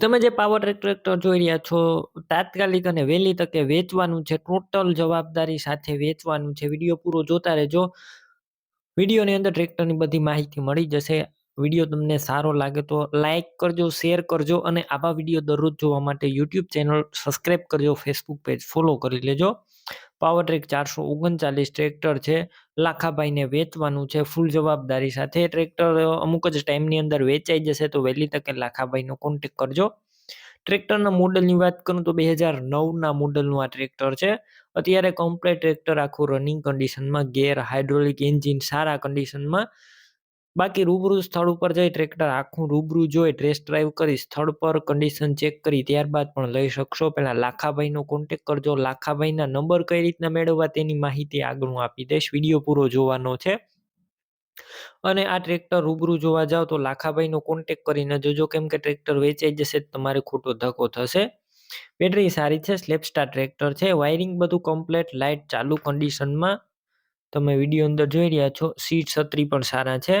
તમે જે power track tractor જોઈ રહ્યા છો, તાત્કાલિક અને વહેલી તકે વેચવાનું છે ટોટલ જવાબદારી સાથે વેચવાનું છે. વીડિયો પૂરો જોતા રહેજો. વિડીયોની અંદર ટ્રેક્ટરની બધી માહિતી મળી જશે. વીડિયો તમને સારો લાગે તો લાઇક કરજો શેર કરજો અને આવા વીડિયો દરરોજ જોવા માટે યુટ્યુબ ચેનલ સબસ્ક્રાઈબ કરજો ફેસબુક પેજ ફોલો કરી લેજો. પાવર ટ્રેક ચારસો ઓગણચાલીસ ટ્રેક્ટર છે. લાખાભાઈને વેચવાનું છે. ફૂલ જવાબદારી સાથે ટ્રેક્ટર અમુક જ ટાઈમની અંદર વેચાઈ જશે તો વહેલી તકે લાખાભાઈનો કોન્ટેક કરજો. ટ્રેક્ટરના મોડલની વાત કરું તો બે હજાર નવના મોડલનું આ ટ્રેક્ટર છે. અત્યારે કમ્પ્લેટ ટ્રેક્ટર આખું રનિંગ કન્ડિશનમાં ગેર હાઇડ્રોલિક એન્જિન સારા કન્ડિશનમાં બાકી રૂબરૂ સ્થળ ઉપર જઈ ટ્રેક્ટર આખું રૂબરૂ જોઈ ટેસ્ટ ડ્રાઈવ કરી સ્થળ પર કન્ડિશન ચેક કરી, ત્યારબાદ પણ લઈ શકશો. પહેલાં લાખાભાઈનો કોન્ટેક કરજો. લાખાભાઈના નંબર કઈ રીતના મેળવવા તેની માહિતી આગળ હું આપી દઈશ. વીડિયો પૂરો જોવાનો છે. અને આ ટ્રેક્ટર રૂબરૂ જોવા જાઓ તો લાખાભાઈનો કોન્ટેક કરીને જોજો. કેમ કે ટ્રેક્ટર વેચાઈ જશે તમારે ખોટો ધક્કો થશે. બેટરી સારી છે સ્લેપસ્ટાર ટ્રેક્ટર છે. વાયરિંગ બધું કમ્પ્લેટ લાઇટ ચાલુ કન્ડિશનમાં તમે વીડિયો અંદર જોઈ રહ્યા છો. સીટ છત્રી પણ સારા છે.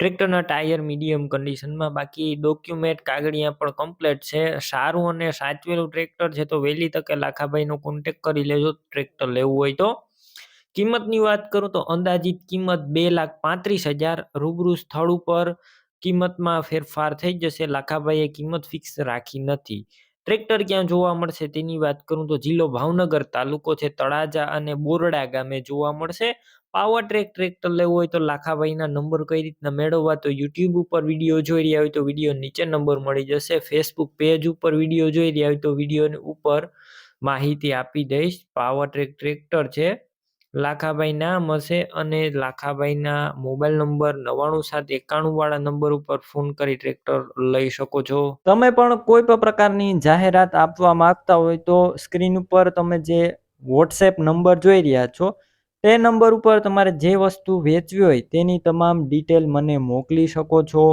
ટ્રેક્ટરના ટાયર મીડિયમ કન્ડિશનમાં, બાકી ડોક્યુમેન્ટ કાગળિયા પણ કમ્પ્લેટ છે. સારું અને સાચવેલું ટ્રેક્ટર છે તો વહેલી તકે લાખાભાઈનો કોન્ટેક કરી લેજો, ટ્રેક્ટર લેવું હોય તો. કિંમતની વાત કરું તો અંદાજિત કિંમત બે લાખ પાંત્રીસ હજાર, રૂબરૂ સ્થળ ઉપર કિંમતમાં ફેરફાર થઈ જશે. લાખાભાઈએ કિંમત ફિક્સ રાખી નથી. ટ્રેક્ટર ક્યાં જોવા મળશે તેની વાત કરું તો જિલ્લો ભાવનગર તાલુકો છે તળાજા અને બોરડા ગામે જોવા મળશે. પાવર ટ્રેક ટ્રેક્ટર લેવું હોય તો લાખાભાઈના નંબર કઈ રીતના મેળવવા તો યુટ્યુબ ઉપર વીડિયો જોઈ રહ્યા હોય તો વીડિયો નીચે નંબર મળી જશે. ફેસબુક પેજ ઉપર વીડિયો જોઈ રહ્યા હોય તો વિડીયોની ઉપર માહિતી આપી દઈશ. પાવર ટ્રેક ટ્રેક્ટર છે લાખાભાઈ નામ હશે અને લાખાભાઈના મોબાઈલ નંબર નવ્વાણું સાત એકાણું વાળા નંબર ઉપર ફોન કરી ટ્રેક્ટર લઈ શકો છો. તમે પણ કોઈ પણ પ્રકારની જાહેરાત આપવા માંગતા હોય તો સ્ક્રીન ઉપર તમે જે વોટ્સએપ નંબર જોઈ રહ્યા છો, તે નંબર ઉપર તમારે જે વસ્તુ વેચવી હોય તેની તમામ ડિટેલ મને મોકલી શકો છો.